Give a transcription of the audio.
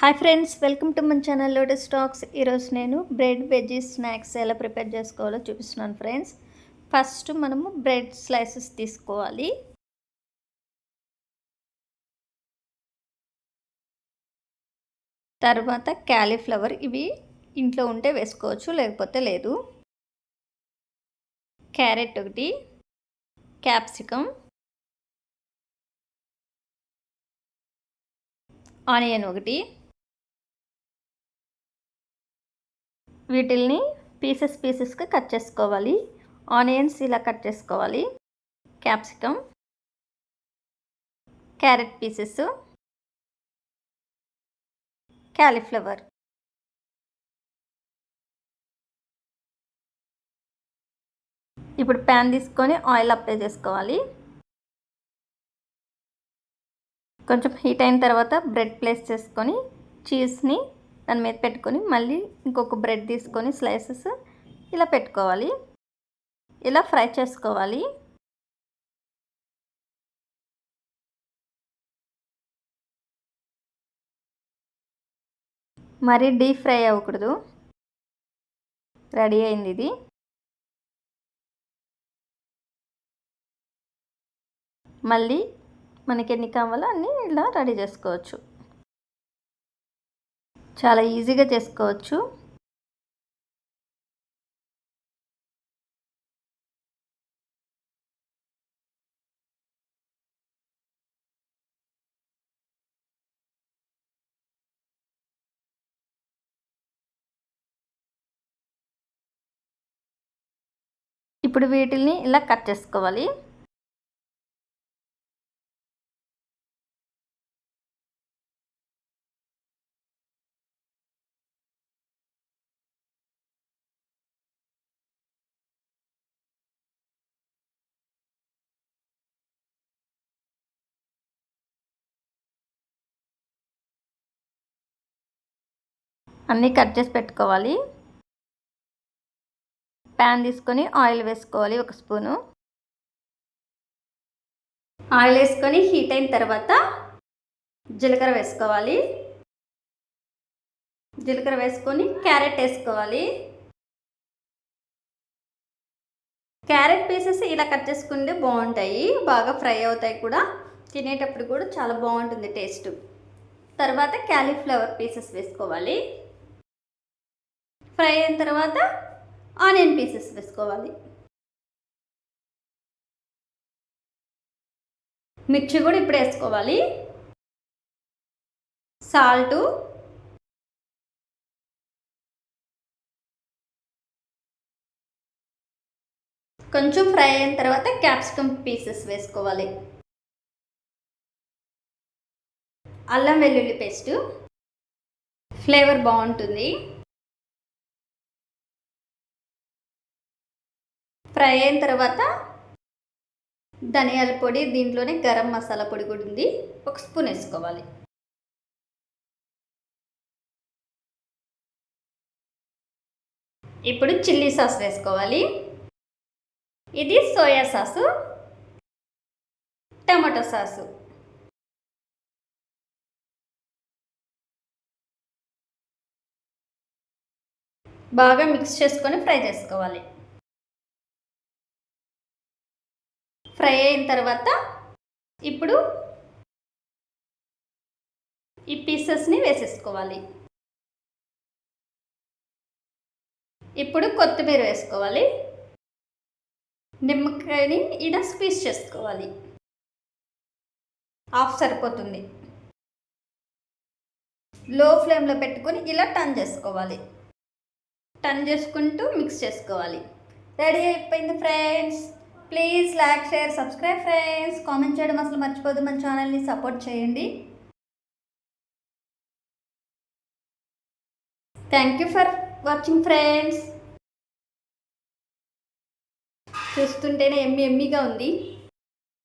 Hi friends welcome to మన channel lotus stacks ఈరోజు నేను బ్రెడ్ వెజీ స్నాక్స్ ఎలా ప్రిపేర్ చేసుకోవాలో చూపిస్తున్నాను ఫ్రెండ్స్. ఫస్ట్ మనము బ్రెడ్ స్లైసెస్ తీసుకోవాలి. తర్వాత క్యాలీఫ్లవర్ ఇవి ఇంట్లో ఉంటే వేసుకోవచ్చు లేకపోతే లేదు. క్యారెట్ ఒకటి క్యాప్సికమ్ ఆనియన్ ఒకటి వీటిల్ని పీసెస్ పీసెస్గా కట్ చేసుకోవాలి. ఆనియన్స్ ఇలా కట్ చేసుకోవాలి. Capsicum carrot pieces cauliflower. ఇప్పుడు ప్యాన్ తీసుకొని ఆయిల్ అప్లై చేసుకోవాలి. కొంచెం హీట్ అయిన తర్వాత బ్రెడ్ ప్లేస్ చేసుకొని చీజ్ని దాని మీద పెట్టుకొని మళ్ళీ ఇంకొక బ్రెడ్ తీసుకొని స్లైసెస్ ఇలా పెట్టుకోవాలి. ఇలా ఫ్రై చేసుకోవాలి. మరీ డీప్ ఫ్రై అవ్వకూడదు. రెడీ అయింది ఇది. మళ్ళీ మనకి ఎన్ని కావాలో అన్నీ ఇలా రెడీ చేసుకోవచ్చు. చాలా ఈజీగా చేసుకోవచ్చు. ఇప్పుడు వీటిని ఇలా కట్ చేసుకోవాలి. అన్నీ కట్ చేసి పెట్టుకోవాలి. ప్యాన్ తీసుకొని ఆయిల్ వేసుకోవాలి ఒక స్పూను. ఆయిల్ వేసుకొని హీట్ అయిన తర్వాత జీలకర్ర వేసుకోవాలి. జీలకర్ర వేసుకొని క్యారెట్ వేసుకోవాలి. క్యారెట్ పీసెస్ ఇలా కట్ చేసుకుంటే బాగుంటాయి. బాగా ఫ్రై అవుతాయి కూడా. తినేటప్పుడు కూడా చాలా బాగుంటుంది టేస్ట్. తర్వాత క్యాలీఫ్లవర్ పీసెస్ వేసుకోవాలి. ఫ్రై అయిన తర్వాత ఆనియన్ పీసెస్ వేసుకోవాలి. మిర్చి కూడా ఇప్పుడు వేసుకోవాలి. సాల్టు. కొంచెం ఫ్రై అయిన తర్వాత క్యాప్సికమ్ పీసెస్ వేసుకోవాలి. అల్లం వెల్లుల్లి పేస్టు. ఫ్లేవర్ బాగుంటుంది. ఫ్రై అయిన తర్వాత ధనియాల పొడి దీంట్లోనే గరం మసాలా పొడి కూడా ఉంది. ఒక స్పూన్ వేసుకోవాలి. ఇప్పుడు చిల్లీ సాస్ వేసుకోవాలి. ఇది సోయా సాసు టమాటో సాసు. బాగా మిక్స్ చేసుకొని ఫ్రై చేసుకోవాలి. ఫ్రై అయిన తర్వాత ఇప్పుడు ఈ పీసెస్ని వేసేసుకోవాలి. ఇప్పుడు కొత్తిమీర వేసుకోవాలి. నిమ్మకాయని ఇలా స్క్వీజ్ చేసుకోవాలి. ఆఫ్ సరిపోతుంది. లో ఫ్లేమ్లో పెట్టుకొని ఇలా టర్న్ చేసుకోవాలి. టర్న్ చేసుకుంటూ మిక్స్ చేసుకోవాలి. రెడీ అయిపోయింది friends. Please like share subscribe friends comment చేయడం అసలు మర్చిపోదు మన ఛానల్ని సపోర్ట్ చేయండి. Thank you for watching friends చూస్తుంటేనే ఎమ్మి ఎమ్మిగా ఉంది.